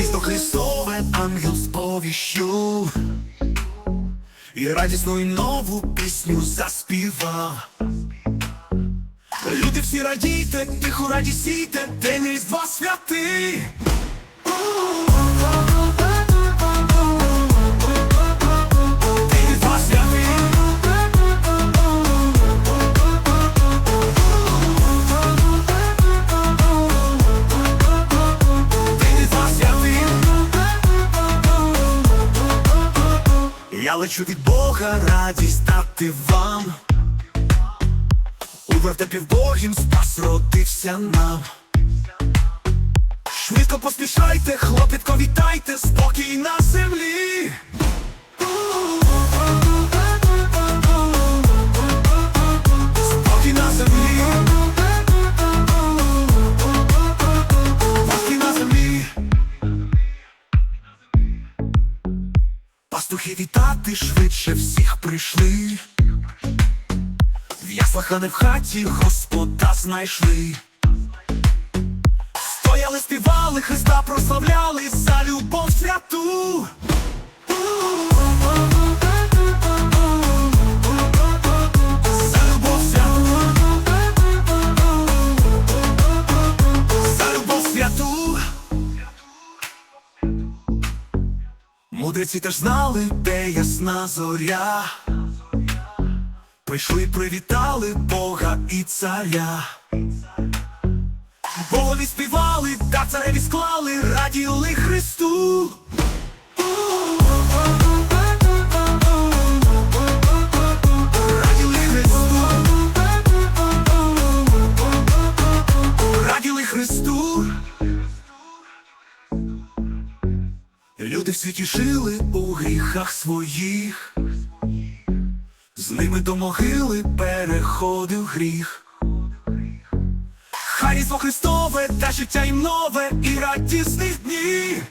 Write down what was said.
Різдво Христове ангел сповіщу, і радісну й нову пісню заспіва. Люди всі радійте, тихо радісійте, день Різдва святий. Я лечу від Бога радість дати вам. У вертепі в Богім спас родився нам. Швидко поспішайте, хлопітко, вітайте, спокій на землі. Пастухи вітати швидше всіх прийшли. В яслах, а не в хаті Господа знайшли. Стояли, співали, Христа прославляли за любов святу. Мудреці теж знали, де ясна зоря. Прийшли, привітали Бога і царя. Богові співали, та цареві склали, раділи Христу. Люди в світі жили у гріхах своїх. З ними до могили переходив гріх. Хай різдво Христове та життя їм нове і радісних днів.